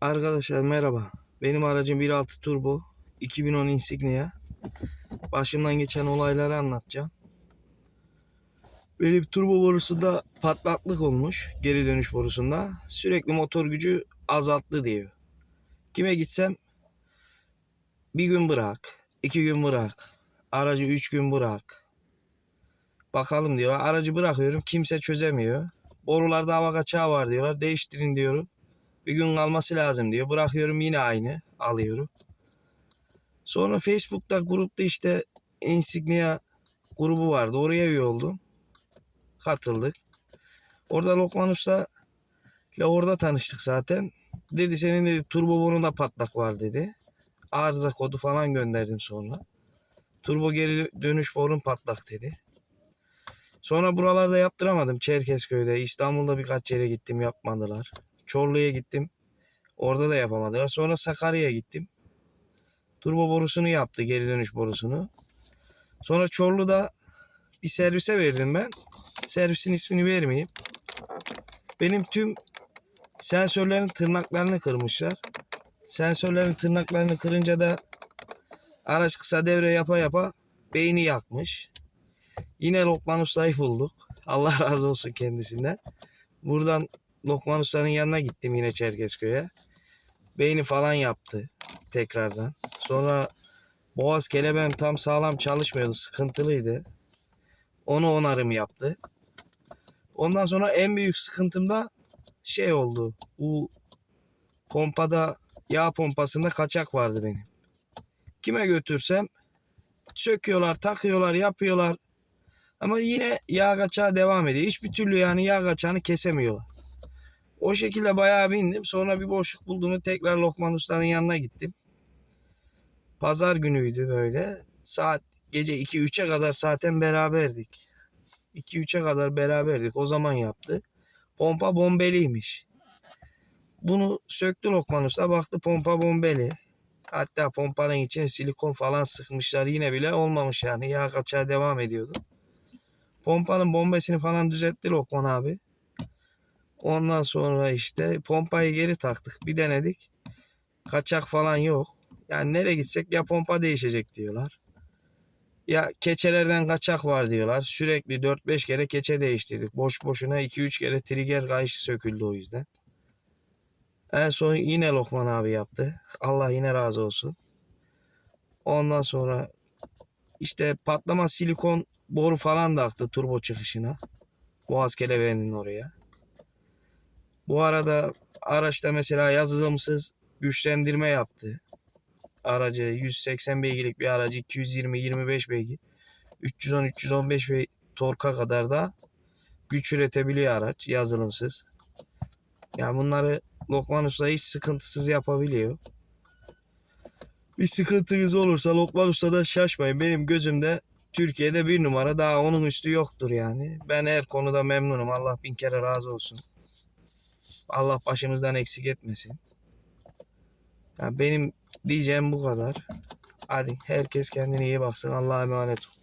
Arkadaşlar merhaba. Benim aracım 1.6 turbo 2010 Insignia. Başımdan geçen olayları anlatacağım. Benim turbo borusunda patlaklık olmuş geri dönüş borusunda. Sürekli motor gücü azalttı diyor. Kime gitsem bir gün bırak, iki gün bırak, aracı üç gün bırak. Bakalım diyorlar. Aracı bırakıyorum kimse çözemiyor. Borularda hava kaçağı var diyorlar. Değiştirin diyorum. Bir gün kalması lazım diyor. Bırakıyorum yine aynı. Alıyorum. Sonra Facebook'ta grupta işte Insignia grubu vardı. Oraya üye oldum. Katıldık. Orada Lokman Usta ile orada tanıştık zaten. Dedi senin dedi turbo borunda patlak var dedi. Arıza kodu falan gönderdim sonra. Turbo geri dönüş borun patlak dedi. Sonra buralarda yaptıramadım. Çerkezköy'de, İstanbul'da birkaç yere gittim yapmadılar. Çorlu'ya gittim. Orada da yapamadılar. Sonra Sakarya'ya gittim. Turbo borusunu yaptı, geri dönüş borusunu. Sonra Çorlu'da bir servise verdim ben. Servisin ismini vermeyeyim. Benim tüm sensörlerin tırnaklarını kırmışlar. Sensörlerin tırnaklarını kırınca da araç kısa devre yapa yapa beyni yakmış. Yine Lokman Usta'yı bulduk. Allah razı olsun kendisinden. Buradan Lokman Usta'nın yanına gittim yine Çerkezköy'e. Beyni falan yaptı tekrardan. Sonra boğaz kelebeğim tam sağlam çalışmıyordu. Sıkıntılıydı. Onu onarım yaptı. Ondan sonra en büyük sıkıntım da şey oldu. Bu pompada yağ pompasında kaçak vardı benim. Kime götürsem söküyorlar, takıyorlar, yapıyorlar. Ama yine yağ kaçağı devam ediyor. Hiçbir türlü yani yağ kaçağını kesemiyorlar. O şekilde bayağı bindim. Sonra bir boşluk bulduğumu tekrar Lokman Usta'nın yanına gittim. Pazar günüydü böyle. Saat gece 2-3'e kadar zaten beraberdik. 2-3'e kadar beraberdik. O zaman yaptı. Pompa bombeliymiş. Bunu söktü Lokman Usta. Baktı pompa bombeli. Hatta pompanın içine silikon falan sıkmışlar. Yine bile olmamış yani. Yağ kaçağı devam ediyordu. Pompanın bombesini falan düzeltti Lokman abi. Ondan sonra işte pompayı geri taktık. Bir denedik. Kaçak falan yok. Yani nereye gitsek ya pompa değişecek diyorlar. Ya keçelerden kaçak var diyorlar. Sürekli 4-5 kere keçe değiştirdik. Boş boşuna 2-3 kere trigger kayışı söküldü o yüzden. En son yine Lokman abi yaptı. Allah yine razı olsun. Ondan sonra işte patlama silikon boru falan da aktı turbo çıkışına. Boğaz kelebeğinin oraya. Bu arada araçta mesela yazılımsız güçlendirme yaptı. Aracı 180 beygirlik bir aracı 220-25 beygir. 310-315 ve torka kadar da güç üretebiliyor araç yazılımsız. Yani bunları Lokman Usta hiç sıkıntısız yapabiliyor. Bir sıkıntınız olursa Lokman Usta'da şaşmayın. Benim gözümde Türkiye'de bir numara daha onun üstü yoktur yani. Ben her konuda memnunum. Allah bin kere razı olsun. Allah başımızdan eksik etmesin. Yani benim diyeceğim bu kadar. Hadi herkes kendine iyi baksın. Allah'a emanet ol.